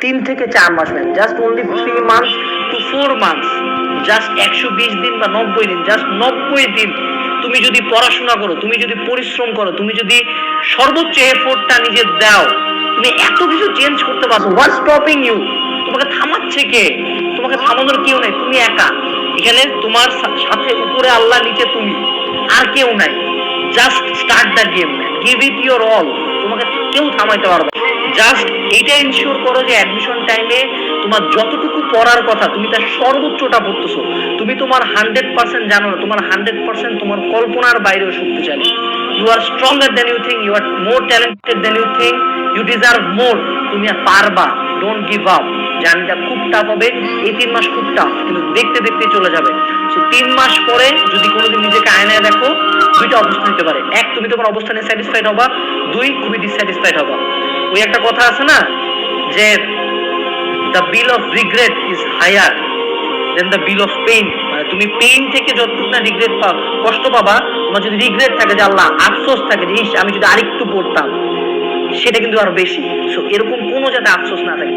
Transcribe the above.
তিন থেকে চার মাস ma'am just only three months to four months just একশো বিশ দিন বা নব্বই দিন। জাস্ট নব্বই দিন। তুমি যদি পড়াশোনা করো, তুমি যদি পরিশ্রম করো, তুমি যদি সর্বোচ্চ এফোর্টটা নিজে দাও, তুমি এত কিছু চেঞ্জ করতে পারছ। হোয়াট স্টপিং ইউ তোমাকে থামাচ্ছে কে? তোমাকে থামানোর কেউ নেই। তুমি একা। এখানে তোমার সাথে উপরে আল্লাহ, নিচে তুমি। আর কেউ নাই। Just start the game give it your all তোমাকে কেউ থামাইতে পারবে জাস্ট এইটা ইনশিওর করো যে অ্যাডমিশন টাইমে তোমার যতটুকু পড়ার কথা তুমি তার সর্বোচ্চটা পড়তেছো, তুমি তোমার হান্ড্রেড পার্সেন্ট জানো না, তোমার হান্ড্রেড পার্সেন্ট তোমার কল্পনার বাইরেও you are than you you are more talented than you you deserve more তুমি পারবা ডোন্ট গিভ আপ জার্নিটা খুব টাফ হবে, এই তিন মাস খুব টাফ কিন্তু দেখতে দেখতে চলে যাবে। সো তিন মাস পরে যদি কোনোদিন নিজেকে আয়নায় দেখো, দুইটা অবস্থা নিতে পারে। এক, তুমি তোমার অবস্থানে স্যাটিসফাইড হবা, দুই, খুবই ডিসস্যাটিসফাইড হবা। ওই একটা কথা আছে না, যে the bill of regret is higher than the bill of pain তুমি পেইন থেকে যতটুকু না রিগ্রেট পাও, কষ্ট পাবা, তোমার যদি রিগ্রেট থাকে যে আল্লাহ আফসোস থাকে যে, ইস, আমি যদি আরেকটু পড়তাম। সেটা কিন্তু আরও বেশি। সো এরকম কোনো যাতে আফসোস না থাকে।